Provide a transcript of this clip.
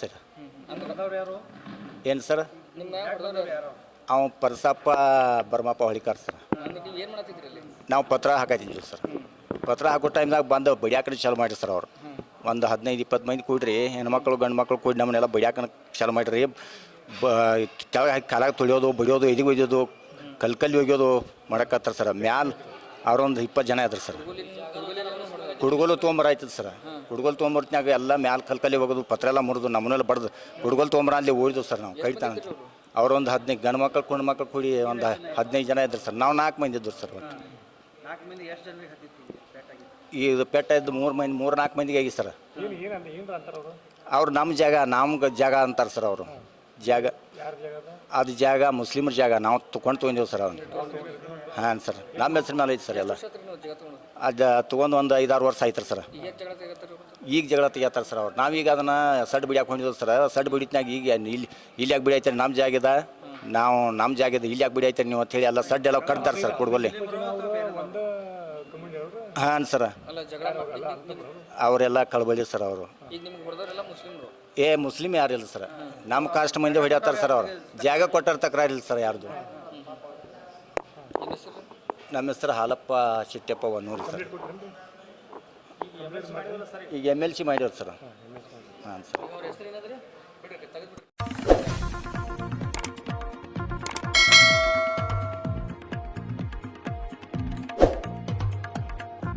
Sir. ಏನು sir? ಅವ Parasappa Barmappa ಹೊಳಿಕಾರ್ sir. ನೀವು ಪತ್ರ ಹಾಕತ್ತಿದ್ವಿ ಸರ್. ಪತ್ರ ಹಾಕೋ ಟೈಮ್ದಾಗ ಬಂದು ಬಡಿಯಾಕಡೆ ಚಾಲು ಮಾಡಿರಿ ಸರ್ ಅವರು. ಒಂದು ಹದಿನೈದು ಇಪ್ಪತ್ತು ಮಂದಿ ಕೂಡ್ರಿ ಹೆಣ್ಮಕ್ಳು ಗಂಡು ಮಕ್ಳು ಕೂಡಿ ನಮ್ಮನ್ನೆಲ್ಲ ಬಡಿಯಾಕನ ಚಾಲು ಮಾಡಿರಿ ಬ ಕೆಳಗೆ ಹಾಕಿ ಕಾಲಾಗ ತುಳಿಯೋದು ಬಡಿಯೋದು ಎದಿಗೆ ಒಯ್ಯೋದು ಕಲ್ಕಲ್ಲಿ ಒಯ್ಯೋದು ಮಾಡಕತ್ತಾರ ಸರ್. ಮ್ಯಾಲ ಅವರೊಂದು ಇಪ್ಪತ್ತು ಜನ ಇದ್ರು ಸರ್. ಹುಡುಗಲು ತೊಗೊಂಬರ ಆಯ್ತದ ಸರ್. ಹುಡುಗಲ್ ತೊಗೊಂಬರ್ತಿನಾಗ ಎಲ್ಲ ಮ್ಯಾಲ ಕಲ್ಕಲ್ಲಿ ಹೋಗೋದು ಪತ್ರ ಎಲ್ಲ ಮುರಿದು ನಮ್ಮನೆಲ್ಲ ಬಡ್ದು ಹುಡುಗಲ್ ತೊಗೊಂಬರ ಅಲ್ಲಿ ಓಡಿದ್ವು ಸರ್ ನಾವು ಕೈತಾನ ಅವರೊಂದು ಹದಿನೈದು ಗಂಡು ಮಕ್ಕಳು ಕುಂಡು ಮಕ್ಕಳು ಕೂಡಿ ಒಂದು ಹದಿನೈದು ಜನ ಇದ್ರು ಸರ್. ನಾವು ನಾಲ್ಕು ಮಂದಿ ಇದ್ರು ಸರ್ ಒಟ್ಟು. ಇದು ಪೆಟ್ಟ ಇದ್ದು ಮೂರು ಮಂದಿ ಮೂರು ನಾಲ್ಕು ಮಂದಿಗೆ ಆಗಿ ಸರ್. ಅವ್ರು? ನಮ್ಮ ಜಾಗ ನಮ್ಗೆ ಜಾಗ ಅಂತಾರೆ ಸರ್ ಅವರು. ಜಾಗ. ಅದು ಜಾಗ ಮುಸ್ಲಿಮರ ಜಾಗ. ನಾವು ತೊಗೊಂಡು ತೊಗೊಂಡೇವು ಸರ್ ಅದನ್ನು ಹಾಂ ಸರ್. ನಮ್ಮ ಹೆಸ್ರ ಮೇಲೆ ಐತೆ ಸರ್ ಎಲ್ಲ. ಅದು ತೊಗೊಂಡು ಒಂದು ಐದಾರು ವರ್ಷ ಆಯ್ತು ಸರ್. ಈಗ ಜಗಳ ತೆಗಿತಾರೆ ಸರ್ ಅವ್ರು. ನಾವೀಗ ಅದನ್ನು ಸಡ್ ಬಿಡಿಯಾಕೆ ಹೊಂದಿದ್ವಿ ಸರ್. ಸಡ್ ಬಿಡಿತ್ನಾಗ ಈಗ ಇಲ್ಲಿ ಇಲ್ಲಿ ಯಾಕೆ ಬಿಡಿಯೈತೆ ನಮ್ಮ ಜಾಗದ ನಾವು ನಮ್ಮ ಜಾಗದ ಇಲ್ಲಿ ಯಾಕೆ ಬಿಡಿಯೈತೆ ನೀವು ಅಂತ ಹೇಳಿ ಎಲ್ಲ ಸಡ್ ಎಲ್ಲ ಕಟ್ತಾರೆ ಸರ್ ಕುಡ್ಗೊಲ್ಲಿ. ಒಂದು ಕಮ್ಯುನಿಟಿ ಅವರು ಹಾಂ ಸರ್. ಅಲ್ಲ ಜಗಳ ಮಾಡಿ- ಅವರೆಲ್ಲ ಕಳ್ಬಳ್ಳಿ ಸರ್ ಅವರು. ಏ, ಮುಸ್ಲಿಮ್ ಯಾರಿಲ್ಲ ಸರ್? ನಮ್ಮ ಕಾಸ್ಟ್ ಮಂದಿ ಹೊಡಿಯತ್ತಾರ ಸರ್ ಅವ್ರು. ಜಾಗ ಕೊಟ್ಟಾರ ತಕರಾರಿಲ್ಲ ಸರ್ ಯಾರ್ದು. ನಿಮ್ಮ ಹೆಸರು ಹಾಲಪ್ಪ ಚಿಟ್ಟಪ್ಪ ಒನ್ನೂರು ಸರ್. ಈಗ ಎಂ ಎಲ್ ಸಿ ಮಾಡ್ಯಾರ ಸರ್. ಹಾಂ, ಸರ್.